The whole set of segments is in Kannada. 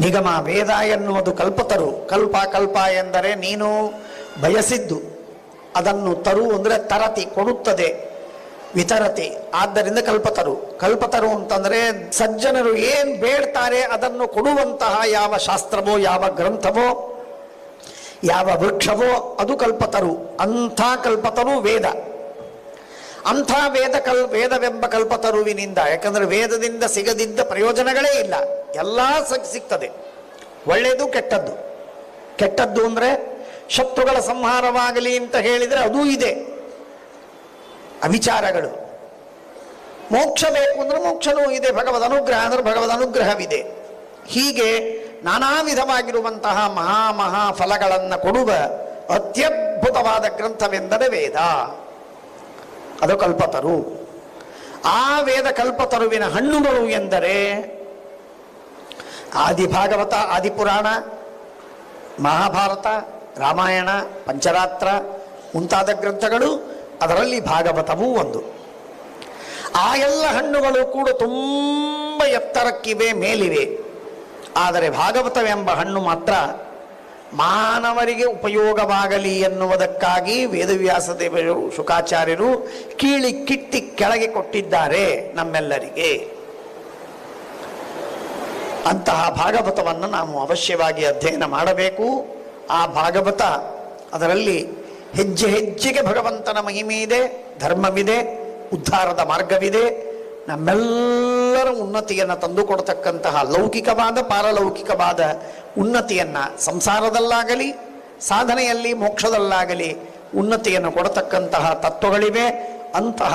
ನಿಗಮ ವೇದ ಎನ್ನುವುದು ಕಲ್ಪತರು. ಕಲ್ಪ ಕಲ್ಪ ಎಂದರೆ ನೀನು ಬಯಸಿದ್ದು. ಅದನ್ನು ತರು ಅಂದರೆ ತರತಿ, ಕೊಡುತ್ತದೆ, ವಿತರತಿ. ಆದ್ದರಿಂದ ಕಲ್ಪತರು. ಕಲ್ಪತರು ಅಂತಂದರೆ ಸಜ್ಜನರು ಏನು ಬೇಡ್ತಾರೆ ಅದನ್ನು ಕೊಡುವಂತಹ ಯಾವ ಶಾಸ್ತ್ರವೋ, ಯಾವ ಗ್ರಂಥವೋ, ಯಾವ ವೃಕ್ಷವೋ, ಅದು ಕಲ್ಪತರು. ಅಂಥ ಕಲ್ಪತರು ವೇದ. ಅಂಥ ವೇದ ಕಲ್, ವೇದವೆಂಬ ಕಲ್ಪತರುವಿನಿಂದ, ಯಾಕಂದ್ರೆ ವೇದದಿಂದ ಸಿಗದಿದ್ದ ಪ್ರಯೋಜನಗಳೇ ಇಲ್ಲ. ಎಲ್ಲ ಸಿಗ್- ಸಿಗ್ತದೆ. ಒಳ್ಳೆಯದು ಕೆಟ್ಟದ್ದು. ಕೆಟ್ಟದ್ದು ಅಂದ್ರೆ ಶತ್ರುಗಳ ಸಂಹಾರವಾಗಲಿ ಅಂತ ಹೇಳಿದರೆ ಅದೂ ಇದೆ. ಅವಿಚಾರಗಳು. ಮೋಕ್ಷ ಬೇಕು ಅಂದ್ರೆ ಮೋಕ್ಷನೂ ಇದೆ. ಭಗವದ್ ಅನುಗ್ರಹ ಅಂದ್ರೆ ಭಗವದ್ ಅನುಗ್ರಹವಿದೆ. ಹೀಗೆ ನಾನಾ ವಿಧವಾಗಿರುವಂತಹ ಮಹಾ ಮಹಾ ಫಲಗಳನ್ನು ಕೊಡುವ ಅತ್ಯದ್ಭುತವಾದ ಗ್ರಂಥವೆಂದರೆ ವೇದ. ಅದು ಕಲ್ಪತರು. ಆ ವೇದ ಕಲ್ಪತರುವಿನ ಹಣ್ಣುಗಳು ಎಂದರೆ ಆದಿಭಾಗವತ, ಆದಿಪುರಾಣ, ಮಹಾಭಾರತ, ರಾಮಾಯಣ, ಪಂಚರಾತ್ರ ಮುಂತಾದ ಗ್ರಂಥಗಳು ಅದರಲ್ಲಿ ಭಾಗವತವೂ ಒಂದು. ಆ ಎಲ್ಲ ಹಣ್ಣುಗಳು ಕೂಡ ತುಂಬ ಎತ್ತರಕ್ಕಿವೆ, ಮೇಲಿವೆ. ಆದರೆ ಭಾಗವತವೆಂಬ ಹಣ್ಣು ಮಾತ್ರ ಮಾನವರಿಗೆ ಉಪಯೋಗವಾಗಲಿ ಎನ್ನುವುದಕ್ಕಾಗಿ ವೇದವ್ಯಾಸ ದೇವರು ಶುಕಾಚಾರ್ಯರು ಕೀಳಿ ಕಿಟ್ಟಿ ಕೆಳಗೆ ಕೊಟ್ಟಿದ್ದಾರೆ ನಮ್ಮೆಲ್ಲರಿಗೆ. ಅಂತಹ ಭಾಗವತವನ್ನು ನಾವು ಅವಶ್ಯವಾಗಿ ಅಧ್ಯಯನ ಮಾಡಬೇಕು. ಆ ಭಾಗವತ ಅದರಲ್ಲಿ ಹೆಜ್ಜೆ ಹೆಜ್ಜೆಗೆ ಭಗವಂತನ ಮಹಿಮೆ ಇದೆ, ಧರ್ಮವಿದೆ, ಉದ್ಧಾರದ ಮಾರ್ಗವಿದೆ. ನಮ್ಮೆಲ್ಲರ ಉನ್ನತಿಯನ್ನು ತಂದುಕೊಡತಕ್ಕಂತಹ ಲೌಕಿಕವಾದ, ಪಾರಲೌಕಿಕವಾದ ಉನ್ನತಿಯನ್ನು ಸಂಸಾರದಲ್ಲಾಗಲಿ, ಸಾಧನೆಯಲ್ಲಿ ಮೋಕ್ಷದಲ್ಲಾಗಲಿ ಉನ್ನತಿಯನ್ನು ಕೊಡತಕ್ಕಂತಹ ತತ್ವಗಳಿವೆ. ಅಂತಹ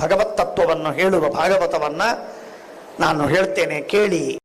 ಭಗವತ್ ತತ್ವವನ್ನು ಹೇಳುವ ಭಾಗವತವನ್ನು ನಾನು ಹೇಳ್ತೇನೆ, ಕೇಳಿ.